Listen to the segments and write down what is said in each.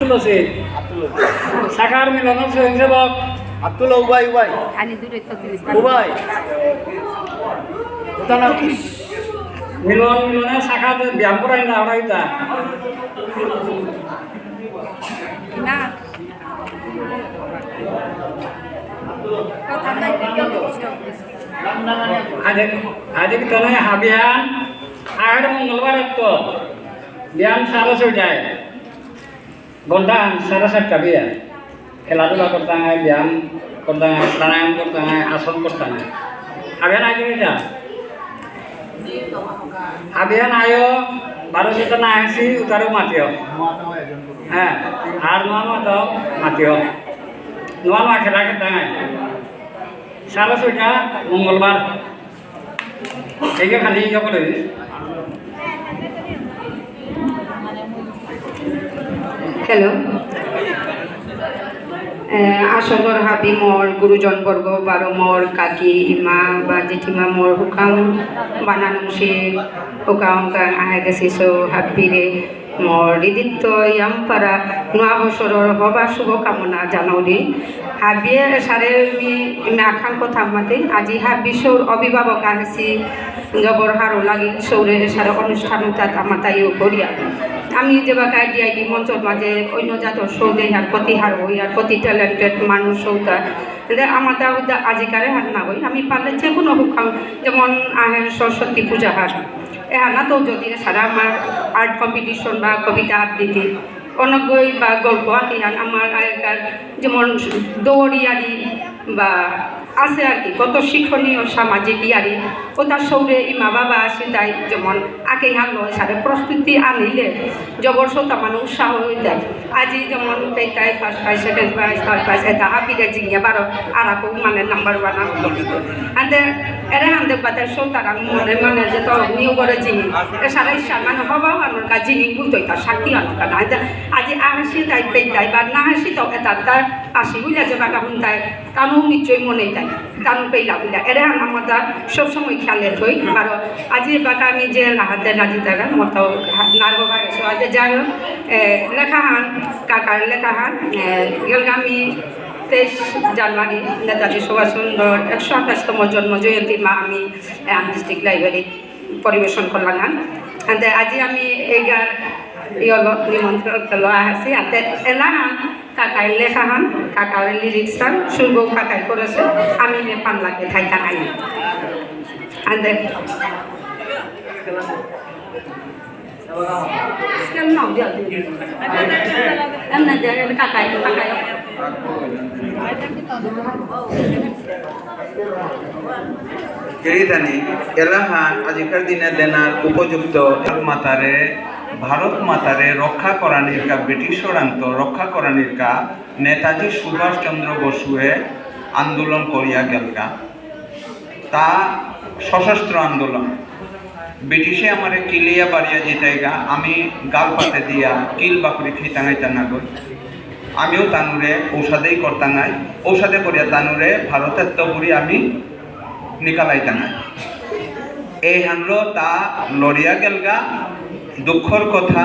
আব্দুল শাখার মিলনের স্বয়ংসেবক আব্দুল্লাহ উবাই উবাই। উবাই। মিলন মিলনের শাখাতে ব্যায়াম করাই না কথা নাই আজ আজ তনে হাবিয়ান। মঙ্গলবার তো ব্যায়াম সাড়ে ছয়টায় ঘণ্টা সাড়ে সাতটা বিয়া খেলাধুলা করতে হয় ব্যায়াম করতে হয় প্রাণায়াম করতে হয় আসন করতে হয় হাবিয়ান আগে এটা হাবিয়ান আয়ো বারো যেটা না আসি উতারও মাতিও হ্যাঁ আর নোয়া মাতো মাতিও নোয়া নোয়া খেলা খেতে হয় সাড়ে ছয়টা মঙ্গলবার এইকে খালি ইয়ে করে হ্যালো আসলর হাবি মোর, গুরুজন বর্গ, বারো মোর, কাকি, ইমা, বা জেঠিমা, মোর হুকাম বানানো সে হুকা হুকা আহে সো হাবিরে মোর হৃদিত্ব ইয়াম পারা নোয়া বছৰৰ হবা শুভকামনা জানৌরি হাবিয়ে সারে আখান, কথা মাতে। আজি হাবি, সৌর, অভিভাবক আহিছি জবর হারো লাগি সৌরে সারে, অনুষ্ঠান, তাত আমার তাইও করিয়া। আমি যে বা ডিআইডি মঞ্চর মাঝে অন্য জাতর সৌদে হার প্রতি হার হই আর প্রতি ট্যালেন্টেড মানুষ সৌদা যে আমাদের উদ্যা আজিকারে হার না হই আমি পারলে যে কোনো যেমন সরস্বতী পূজা হার এ হানা তো যদি সারা আমার আর্ট কম্পিটিশন বা কবিতা আবৃত্তি, অনেক বই বা গল্প আঁকি আমার আগেকার যেমন দৌড়িয়ারি বা আছে আর কি। কত শিক্ষণীয় সামাজিক ইয়ারি। ও তার সৌরে ইমা বাবা আছে, তাই যেমন আঁকে হাল সারে প্রস্তুতি আনিলে জবরসতা মানে উৎসাহ হয়ে যায়। আজি যেমন পেটাই first prize second prize third prize এটা হাবিরে জিঙে বারো আর মানে নাম্বার ওয়ান আন্দে এরে হান্দে বাতার শ্রোতারা মনে মানে যে তো নিউ করে এ সারা ইচ্ছা মানে হবা মানুষ কা জিঙি বুঝতোই তার শাক্তি আনো কারণ আজি আহাসি তাই পেটাই বা না হাসি তো এটা তার আসি বুঝলা যে বাকা হুন্তায় কানু নিশ্চয়ই মনে তাই, কানু পেইলা বুঝলা। এরে আমাদের সবসময় খেয়ালে থই কারণ আজি বাকা আমি যে লাহাতে রাজি থাকা মতো নার্ভ গেছো। আজ যাই হোক লেখা হান, কাকার লেখা হান গেলগামি তেইশ জানুয়ারি নেতাজি সুভাষচন্দ্র একশো আঠাশতম জন্ম জয়ন্তী মা আমি ডিস্ট্রিক্ট লাইব্রেরি পরিবেশন করলাম। হান আনতে আজি আমি এইগার ইয়ল নিমন্ত্রণ লোৱা আছে। ইয়াতে এলা হান কাকাই লেখা হান কাকার লিরিক্স হান সুরগ কাকাই করেছে আমি নে পান লাগে আনতে Sekarang mau dia. Emna dia kakai kakai. কেরিদানি এলাহান আজিকার দিনে দেনার উপযুক্ত মাতারে ভারত মাতারে রক্ষা করা করানির কা ব্রিটিশরান্ত রক্ষা করানির কা, নেতাজি সুভাষচন্দ্র বসুয়ে আন্দোলন করিয়া গেলগা তা সশস্ত্র আন্দোলন। ব্রিটিশে আমারে কিলিয়া বাড়িয়া জিতাইগা, আমি গাল পাতে দিয়া কিল বাকরি খিতাঙাইতা না গই আমিও তানুরে ঔষধেই করতাঙাই। ঔষধে করিয়া তানুরে ভারতের তবুরি আমি নিকালাইতা নাই এই হানলো তা লড়িয়া গেলগা দুঃখর কথা,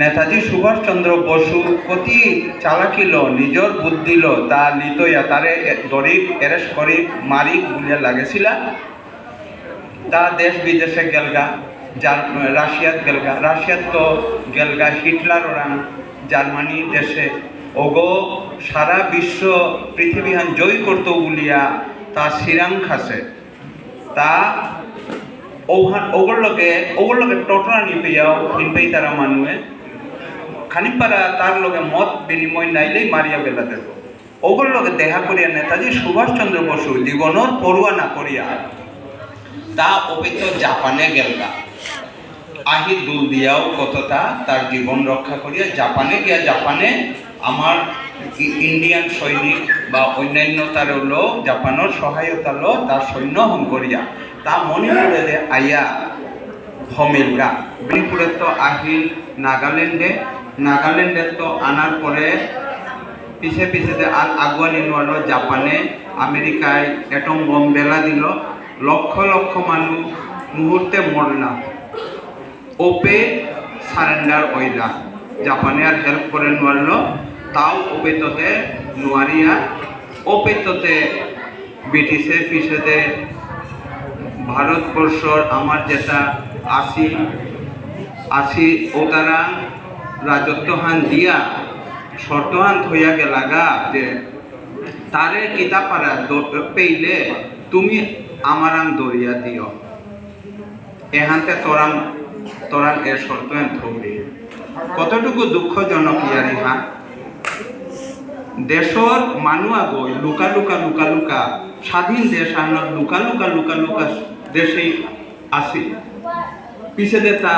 নেতাজি সুভাষচন্দ্র বসু কতি চালাকিল নিজর বুদ্ধিল তা লিতইয়া তারে দরিক এরেস্ট করি মারি গুলিয়া লাগেছিলা। তা দেশ বিদেশে গেলগা জার রাশিয়াত গেলগা রাশিয়াত তো গেলগা হিটলার ওরাং জার্মানি দেশে ওগো, সারা বিশ্ব পৃথিবীহান জয় করতো বলিয়া তা সিরাং খাসে। তা ওহান, ওগুর লগে টটরা নিপেয়াও নিপেই তারা মানুয়ে। খানিপারা তার লগে মত বিনিময় নাইলেই মারিয়া বেলা দেব। ওগুর লগে দেখা করিয়া নেতাজি সুভাষচন্দ্র বসু জীবনর পড়ুয়া না করিয়া তা অপিত জাপানে গেলগা। আহি দুল দিয়াও কতটা তার জীবন রক্ষা করিয়া জাপানে গিয়া জাপানে আমার ইন্ডিয়ান সৈনিক বা অন্যান্য তার লোক, জাপানের সহায়তা লো তার সৈন্য হম করিয়া। তা যে আইয়া হমিলগা মণিপুরে তো আহিল নাগাল্যান্ডে। নাগাল্যান্ডে তো আনার পরে পিছে পিছে যে আর আগুয়ানি নোয়ালো জাপানে, আমেরিকায় অ্যাটম বম বেলা দিল। লক্ষ লক্ষ মানুষ মুহূর্তে মরলাম ওপে সারেন্ডার হইলা। জাপানে আর হেল্প করে নোয়ারল তাও অপেততে নোয়ারিয়া অপেততে ব্রিটিশের পিছেতে ভারতবর্ষর আমার যেটা আসি আসি ও তারা রাজত্বহান দিয়া শর্তহান হইয়া গেলাগা যে তারে কিতাব পারা পেইলে তুমি আমারাং দরিয়া দিও এহান্তে তোরাম তোরান এর শর্ত এন থৌরি কতটুকু দুঃখজনক ইয়ারি হা দেশর মানুয়া গই লুকা লুকা লুকা লুকা, স্বাধীন দেশ আনত লুকা লুকা লুকা লুকা দেশেই আসি পিছে দে তা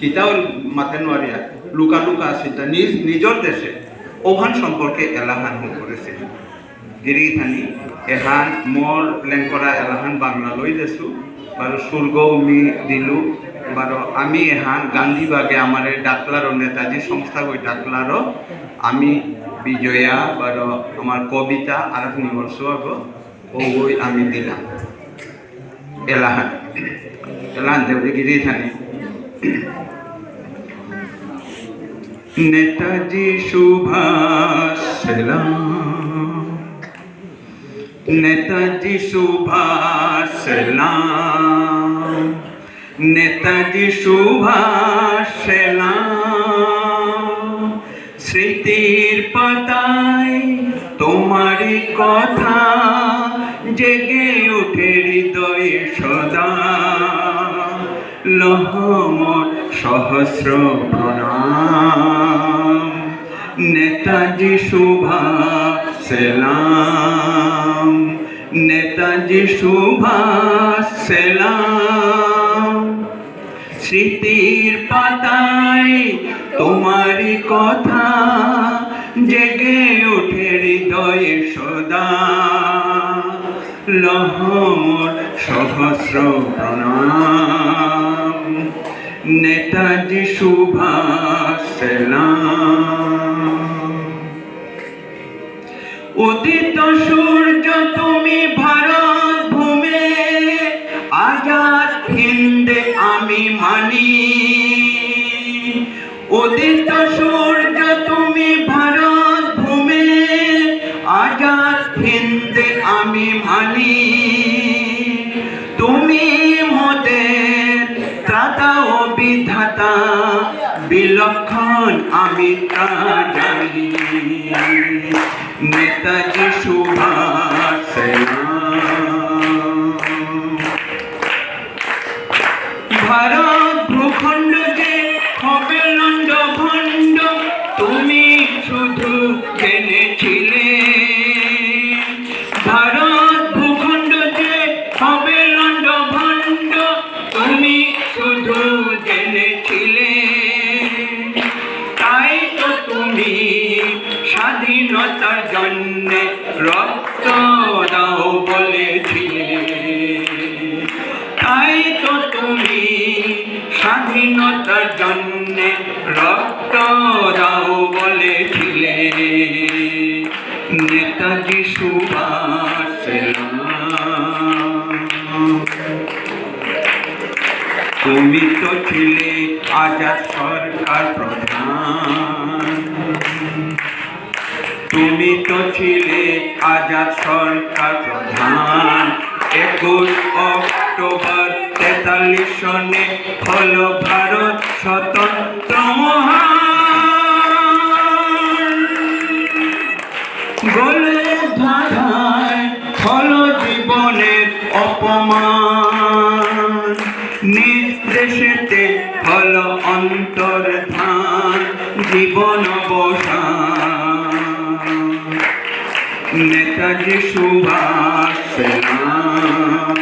কিতাও মাথে নোয়ারিয়া লুকা লুকা আসি তা নিজ, নিজর দেশে। ওভান সম্পর্কে এলাহান হয়ে করেছে। গিরিধানি এহান মোর লেঙ্করা এলাহান বাংলা লই দেছু বারো সুর্গ মি দিলু, বারো আমি এহান গান্ধীবাগে আমার ডাকলারও নেতাজি, সংস্থা গই ডাকলারও আমি বিজয়া বারো আমার কবিতা আর এক নিবর্ষ আগ ও বই আমি দিলাম। এলাহান। এলাহান দেবজি গিরিধানি নেতাজি সুভাষ নেতাজি সুভাষ নেতাজি সুভাষ স্মৃতির পাতায় তোমারই কথা জেগে ওঠে হৃদয়ে সদা। লহমর সহস্র প্রণাম। নেতাজি সুভাষ সেলাম। নেতাজি সুভাষ সেলাম। স্মৃতির পাতায় তোমারই কথা জেগে ওঠে হৃদয়ে সদা। লহমর সহস্র প্রণাম। নেতাজি সুভাষ উদিত সূর্য তুমি ভারত ভূমে, আজাদ হিন্দে আমি মানি। উদিত সূর্য বিলক্ষণ আমি তা জানি নেতাজি সুভাষ। ভারত ভূখণ্ড জন্য রক্ত দাও বলেছিলে তাই তো তুমি স্বাধীনতার জন্যে রক্ত দাও বলেছিলে নেতাজি সুভাষ। তুমি তো ছিলে আজাদ সরকার প্রধান। তুমি তো ছিলে আজাদ সরকার প্রধান। একুশ অক্টোবর তেতাল্লিশ সনে হল ভারত স্বতন্ত্র মহান। ধাঁধায় হলো জীবনের অপমান। নির্দেশেতে হলো অন্তর সুভাষ সেলাম।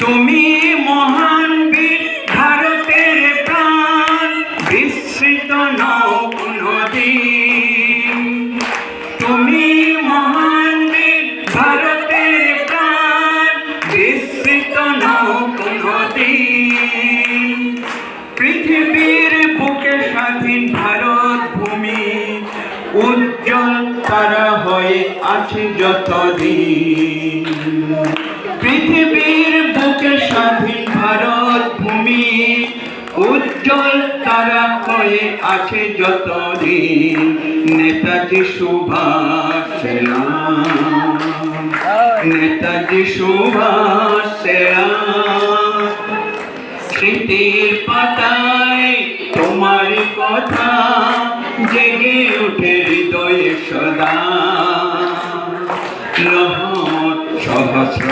তুমি মহান বীর, ভারতের প্রাণ বিস্মৃত নৌ নদীন তুমি মহান বীর, ভারতের প্রাণ বিস্মৃত নৌ নদীন পৃথিবীর বুকে স্বাধীন ভারত। তারা হয়ে আছে যতদিন। পৃথিবীর বুকে স্বাধীন ভারত ভূমি, উজ্জ্বল তারা হয়ে আছে যতদিন। নেতাজি সুভাষ নেতাজি সুভাষ স্মৃতির পাতায় তোমার কথা জেগে উঠে হৃদয়ে সদা। লহর সহস্র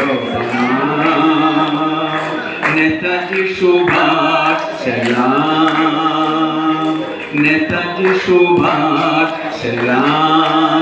নেতাজি সুভাষ সেলাম নেতাজি সুভাষ সেলাম